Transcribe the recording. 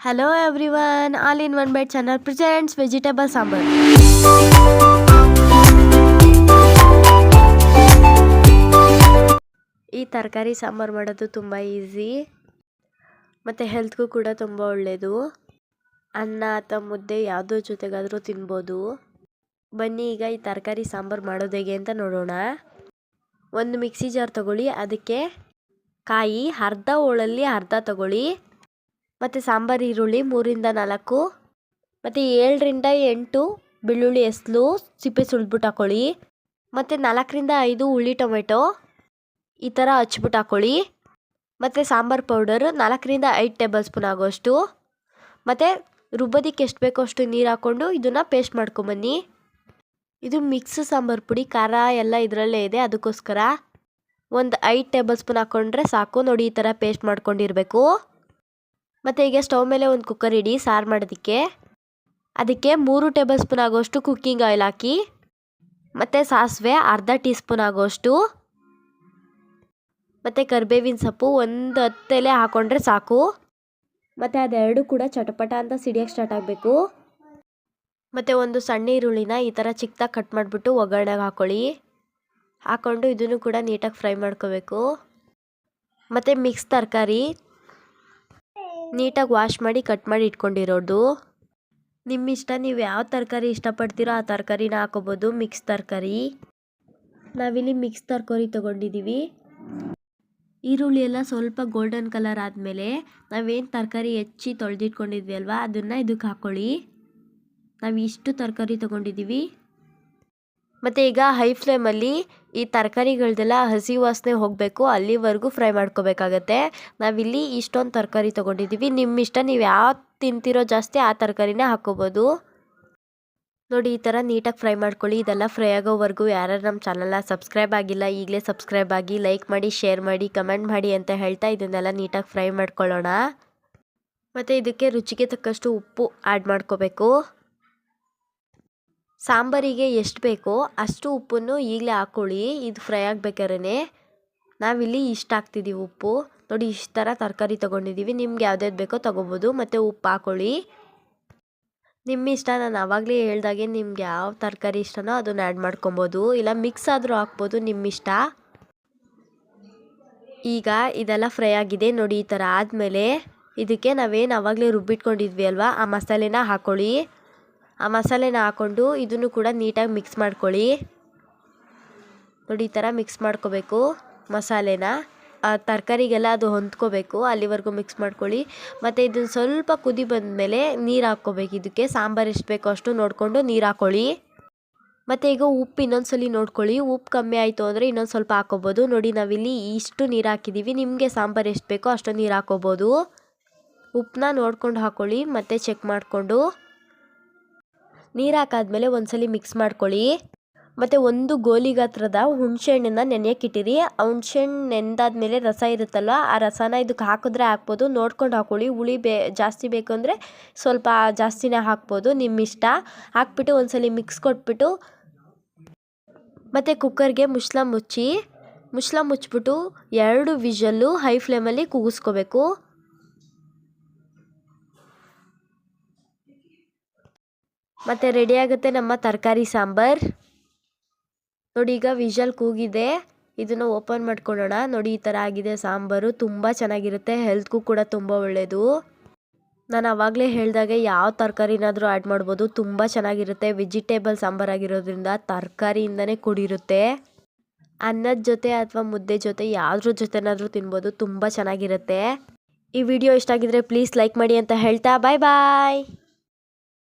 Hello everyone all in one byte channel presents vegetable sambar ಈ ತರಕಾರಿ ಸಾಂಬಾರು ಮಾಡೋದು ತುಂಬ ಈಸಿ ಮತ್ತು ಹೆಲ್ತ್ಗೂ ಕೂಡ ತುಂಬ ಒಳ್ಳೆಯದು ಅನ್ನ ಅಥವಾ ಮುದ್ದೆ ಯಾವುದೋ ಜೊತೆಗಾದರೂ ತಿನ್ಬೋದು. ಬನ್ನಿ ಈಗ ಈ ತರಕಾರಿ ಸಾಂಬಾರು ಮಾಡೋದು ಹೇಗೆ ಅಂತ ನೋಡೋಣ. ಒಂದು ಮಿಕ್ಸಿ ಜಾರ್ ತಗೊಳ್ಳಿ, ಅದಕ್ಕೆ ಕಾಯಿ ಅರ್ಧ ಹೋಳಲ್ಲಿ ಅರ್ಧ ತಗೊಳ್ಳಿ. ಮತ್ತು ಸಾಂಬಾರು, ಈರುಳ್ಳಿ ಮೂರಿಂದ ನಾಲ್ಕು, ಮತ್ತು ಏಳರಿಂದ ಎಂಟು ಬೆಳ್ಳುಳ್ಳಿ ಎಸ್ಲು ಸಿಪ್ಪೆ ಸುಲಿದ್ಬಿಟ್ಟು ಹಾಕೊಳ್ಳಿ. ಮತ್ತು ನಾಲ್ಕರಿಂದ ಐದು ಹುಳಿ ಟೊಮೆಟೊ, ಈ ಥರ ಹಚ್ಬಿಟ್ಟು ಹಾಕೊಳ್ಳಿ. ಮತ್ತು ಸಾಂಬಾರು ಪೌಡರ್ ನಾಲ್ಕರಿಂದ ಐದು ಟೇಬಲ್ ಸ್ಪೂನ್ ಆಗೋಷ್ಟು. ಮತ್ತು ರುಬ್ಬೋದಕ್ಕೆ ಎಷ್ಟು ಬೇಕೋ ಅಷ್ಟು ನೀರು ಹಾಕ್ಕೊಂಡು ಇದನ್ನು ಪೇಸ್ಟ್ ಮಾಡ್ಕೊಂಬನ್ನಿ. ಇದು ಮಿಕ್ಸ್ ಸಾಂಬಾರು ಪುಡಿ, ಖಾರ ಎಲ್ಲ ಇದರಲ್ಲೇ ಇದೆ, ಅದಕ್ಕೋಸ್ಕರ. ಒಂದು ಐದು ಟೇಬಲ್ ಸ್ಪೂನ್ ಹಾಕ್ಕೊಂಡ್ರೆ ಸಾಕು. ನೋಡಿ, ಈ ಥರ ಪೇಸ್ಟ್ ಮಾಡ್ಕೊಂಡಿರಬೇಕು. ಮತ್ತು ಈಗ ಸ್ಟವ್ ಮೇಲೆ ಒಂದು ಕುಕ್ಕರ್ ಇಡಿ, ಸಾರು ಮಾಡೋದಕ್ಕೆ. ಅದಕ್ಕೆ ಮೂರು ಟೇಬಲ್ ಸ್ಪೂನ್ ಆಗೋಷ್ಟು ಕುಕ್ಕಿಂಗ್ ಆಯಿಲ್ ಹಾಕಿ, ಮತ್ತು ಸಾಸಿವೆ ಅರ್ಧ ಟೀ ಸ್ಪೂನ್ ಆಗೋಷ್ಟು. ಮತ್ತು ಕರಿಬೇವಿನ ಸೊಪ್ಪು ಒಂದು ಹತ್ತೆಲೆ ಹಾಕ್ಕೊಂಡ್ರೆ ಸಾಕು. ಮತ್ತು ಅದೆರಡು ಕೂಡ ಚಟಪಟ ಅಂತ ಸಿಡಿಯೋಕ್ಕೆ ಸ್ಟಾರ್ಟ್ ಆಗಬೇಕು. ಮತ್ತು ಒಂದು ಸಣ್ಣ ಈರುಳ್ಳಿನ ಈ ಥರ ಚಿಕ್ಕದಾಗಿ ಕಟ್ ಮಾಡಿಬಿಟ್ಟು ಒಗ್ಗರಣೆಗೆ ಹಾಕ್ಕೊಳ್ಳಿ ಹಾಕ್ಕೊಂಡು ಇದನ್ನು ಕೂಡ ನೀಟಾಗಿ ಫ್ರೈ ಮಾಡ್ಕೋಬೇಕು. ಮತ್ತು ಮಿಕ್ಸ್ ತರಕಾರಿ ನೀಟಾಗಿ ವಾಶ್ ಮಾಡಿ ಕಟ್ ಮಾಡಿ ಇಟ್ಕೊಂಡಿರೋದು. ನಿಮ್ಮ ಇಷ್ಟ ನೀವು ಯಾವ ತರಕಾರಿ ಇಷ್ಟಪಡ್ತೀರೋ ಆ ತರಕಾರಿನ ಹಾಕೋಬೋದು. ಮಿಕ್ಸ್ ತರಕಾರಿ. ನಾವಿಲ್ಲಿ ಮಿಕ್ಸ್ ತರಕಾರಿ ತೊಗೊಂಡಿದ್ದೀವಿ ಈರುಳ್ಳಿ ಎಲ್ಲ ಸ್ವಲ್ಪ ಗೋಲ್ಡನ್ ಕಲರ್ ಆದಮೇಲೆ ನಾವೇನು ತರಕಾರಿ ಹೆಚ್ಚಿ ತೊಳೆದಿಟ್ಕೊಂಡಿದ್ವಿ ಅಲ್ವಾ, ಅದನ್ನು ಇದಕ್ಕೆ ಹಾಕ್ಕೊಳ್ಳಿ ನಾವು ಇಷ್ಟು ತರಕಾರಿ ತೊಗೊಂಡಿದ್ದೀವಿ ಮತ್ತು ಈಗ ಹೈ ಫ್ಲೇಮಲ್ಲಿ ಈ ತರಕಾರಿಗಳ್ದೆಲ್ಲ ಹಸಿ ವಾಸನೆ ಹೋಗಬೇಕು, ಅಲ್ಲಿವರೆಗೂ ಫ್ರೈ ಮಾಡ್ಕೋಬೇಕಾಗತ್ತೆ. ನಾವಿಲ್ಲಿ ಇಷ್ಟೊಂದು ತರಕಾರಿ ತೊಗೊಂಡಿದ್ದೀವಿ ನಿಮ್ಮ ಇಷ್ಟ ನೀವು ಯಾವ ತಿಂತಿರೋ ಜಾಸ್ತಿ ಆ ತರಕಾರಿನೇ ಹಾಕ್ಕೋಬೋದು ನೋಡಿ, ಈ ಥರ ನೀಟಾಗಿ ಫ್ರೈ ಮಾಡ್ಕೊಳ್ಳಿ. ಇದೆಲ್ಲ ಫ್ರೈ ಆಗೋವರೆಗೂ ಯಾರು ನಮ್ಮ ಚಾನಲ್ನ ಸಬ್ಸ್ಕ್ರೈಬ್ ಆಗಿಲ್ಲ, ಈಗಲೇ ಸಬ್ಸ್ಕ್ರೈಬ್ ಆಗಿ ಲೈಕ್ ಮಾಡಿ, ಶೇರ್ ಮಾಡಿ, ಕಮೆಂಟ್ ಮಾಡಿ ಅಂತ ಹೇಳ್ತಾ ಇದನ್ನೆಲ್ಲ ನೀಟಾಗಿ ಫ್ರೈ ಮಾಡ್ಕೊಳ್ಳೋಣ. ಮತ್ತು ಇದಕ್ಕೆ ರುಚಿಗೆ ತಕ್ಕಷ್ಟು ಉಪ್ಪು ಆ್ಯಡ್ ಮಾಡ್ಕೋಬೇಕು. ಸಾಂಬಾರಿಗೆ ಎಷ್ಟು ಬೇಕೋ ಅಷ್ಟು ಉಪ್ಪನ್ನು ಈಗಲೇ ಹಾಕ್ಕೊಳ್ಳಿ ಇದು ಫ್ರೈ ಆಗ್ಬೇಕಾದ್ರೆ ನಾವಿಲ್ಲಿ ಇಷ್ಟು ಹಾಕ್ತಿದ್ದೀವಿ ಉಪ್ಪು. ನೋಡಿ, ಇಷ್ಟು ಥರ ತರಕಾರಿ ತೊಗೊಂಡಿದ್ದೀವಿ ನಿಮ್ಗೆ ಯಾವ್ದ್ಯಾವ್ದು ಬೇಕೋ ತೊಗೋಬೋದು. ಮತ್ತು ಉಪ್ಪು ಹಾಕ್ಕೊಳ್ಳಿ ನಿಮ್ಮ ಇಷ್ಟ, ನಾನು ಆವಾಗಲೇ ಹೇಳ್ದಾಗೆ ನಿಮ್ಗೆ ಯಾವ ತರಕಾರಿ ಇಷ್ಟನೋ ಅದನ್ನು ಆ್ಯಡ್ ಮಾಡ್ಕೊಬೋದು. ಇಲ್ಲ ಮಿಕ್ಸ್ ಆದರೂ ಹಾಕ್ಬೋದು ನಿಮ್ಮ ಇಷ್ಟ. ಈಗ ಇದೆಲ್ಲ ಫ್ರೈ ಆಗಿದೆ. ನೋಡಿ, ಈ ಥರ ಆದಮೇಲೆ ಇದಕ್ಕೆ ನಾವೇನು ಆವಾಗಲೇ ರುಬ್ಬಿಟ್ಕೊಂಡಿದ್ವಿ ಅಲ್ವಾ? ಆ ಮಸಾಲೆನ ಹಾಕ್ಕೊಳ್ಳಿ ಆ ಮಸಾಲೆನ ಹಾಕ್ಕೊಂಡು ಇದನ್ನು ಕೂಡ ನೀಟಾಗಿ ಮಿಕ್ಸ್ ಮಾಡ್ಕೊಳ್ಳಿ. ನೋಡಿ ಈ ಥರ ಮಿಕ್ಸ್ ಮಾಡ್ಕೋಬೇಕು ಮಸಾಲೆನ. ಆ ತರಕಾರಿಗೆಲ್ಲ ಅದು ಹೊಂದ್ಕೋಬೇಕು, ಅಲ್ಲಿವರೆಗೂ ಮಿಕ್ಸ್ ಮಾಡ್ಕೊಳ್ಳಿ. ಮತ್ತು ಇದನ್ನು ಸ್ವಲ್ಪ ಕುದಿ ಬಂದಮೇಲೆ ನೀರು ಹಾಕ್ಕೋಬೇಕು. ಇದಕ್ಕೆ ಸಾಂಬಾರು ಎಷ್ಟು ಬೇಕೋ ಅಷ್ಟು ನೋಡಿಕೊಂಡು ನೀರು ಹಾಕ್ಕೊಳ್ಳಿ ಮತ್ತು ಈಗ ಉಪ್ಪು ಇನ್ನೊಂದು ಸಲ ನೋಡ್ಕೊಳ್ಳಿ. ಉಪ್ಪು ಕಮ್ಮಿ ಆಯಿತು ಅಂದರೆ ಇನ್ನೊಂದು ಸ್ವಲ್ಪ ಹಾಕೋಬೋದು ನೋಡಿ ನಾವಿಲ್ಲಿ ಇಷ್ಟು ನೀರು ಹಾಕಿದ್ದೀವಿ ನಿಮಗೆ ಸಾಂಬಾರು ಎಷ್ಟು ಬೇಕೋ ಅಷ್ಟು ನೀರು ಹಾಕ್ಕೋಬೋದು. ಉಪ್ಪನ್ನ ನೋಡ್ಕೊಂಡು ಹಾಕ್ಕೊಳ್ಳಿ ಮತ್ತು ಚೆಕ್ ಮಾಡಿಕೊಂಡು. ನೀರು ಹಾಕಾದ್ಮೇಲೆ ಒಂದ್ಸಲಿ ಮಿಕ್ಸ್ ಮಾಡ್ಕೊಳ್ಳಿ. ಮತ್ತು ಒಂದು ಗೋಲಿಗಾತ್ರದ ಗಾತ್ರದ ಹುಣಸೆಹಣ್ಣನ್ನು ನೆನೆಯಕ್ಕಿಟ್ಟಿರಿ ಆ ಹುಣಸೆಹಣ್ಣು ನೆನೆದಾದ್ಮೇಲೆ ರಸ ಇರುತ್ತಲ್ಲ ಆ ರಸನ ಇದಕ್ಕೆ ಹಾಕಿದ್ರೆ ಹಾಕ್ಬೋದು ನೋಡ್ಕೊಂಡು ಹಾಕೊಳ್ಳಿ. ಹುಳಿ ಬೇ, ಜಾಸ್ತಿ ಬೇಕು ಅಂದರೆ ಸ್ವಲ್ಪ ಜಾಸ್ತಿನೇ ಹಾಕ್ಬೋದು ನಿಮ್ಮ ಇಷ್ಟ. ಹಾಕ್ಬಿಟ್ಟು ಒಂದ್ಸಲಿ ಮಿಕ್ಸ್ ಕೊಟ್ಬಿಟ್ಟು ಮತ್ತು ಕುಕ್ಕರ್ಗೆ ಮುಚ್ಚಳ ಮುಚ್ಚಿ ಮುಚ್ಚಳ ಮುಚ್ಚಿಬಿಟ್ಟು ಎರಡು ವಿಷಲ್ಲು ಹೈ ಫ್ಲೇಮಲ್ಲಿ ಕೂಗಿಸ್ಕೋಬೇಕು. ಮತ್ತು ರೆಡಿ ಆಗುತ್ತೆ ನಮ್ಮ ತರಕಾರಿ ಸಾಂಬಾರ್. ನೋಡಿ, ಈಗ ವಿಷಲ್ ಕೂಗಿದೆ. ಇದನ್ನು ಓಪನ್ ಮಾಡ್ಕೊಳ್ಳೋಣ. ನೋಡಿ, ಈ ಥರ ಆಗಿದೆ ಸಾಂಬಾರು. ತುಂಬ ಚೆನ್ನಾಗಿರುತ್ತೆ. ಹೆಲ್ತ್ಗೂ ಕೂಡ ತುಂಬ ಒಳ್ಳೆಯದು ನಾನು ಆವಾಗಲೇ ಹೇಳಿದಾಗೆ ಯಾವ ತರಕಾರಿನಾದರೂ ಆ್ಯಡ್ ಮಾಡ್ಬೋದು. ತುಂಬ ಚೆನ್ನಾಗಿರುತ್ತೆ. ವೆಜಿಟೇಬಲ್ ಸಾಂಬಾರಾಗಿರೋದ್ರಿಂದ ತರಕಾರಿಯಿಂದನೇ ಕೂಡಿರುತ್ತೆ. ಅನ್ನದ ಜೊತೆ ಅಥವಾ ಮುದ್ದೆ ಜೊತೆ ಯಾವುದ್ರ ಜೊತೆನಾದರೂ ತಿನ್ಬೋದು. ತುಂಬ ಚೆನ್ನಾಗಿರುತ್ತೆ. ಈ ವಿಡಿಯೋ ಇಷ್ಟ ಆಗಿದ್ರೆ ಪ್ಲೀಸ್ ಲೈಕ್ ಮಾಡಿ ಅಂತ ಹೇಳ್ತಾ. ಬಾಯ್ ಬಾಯ್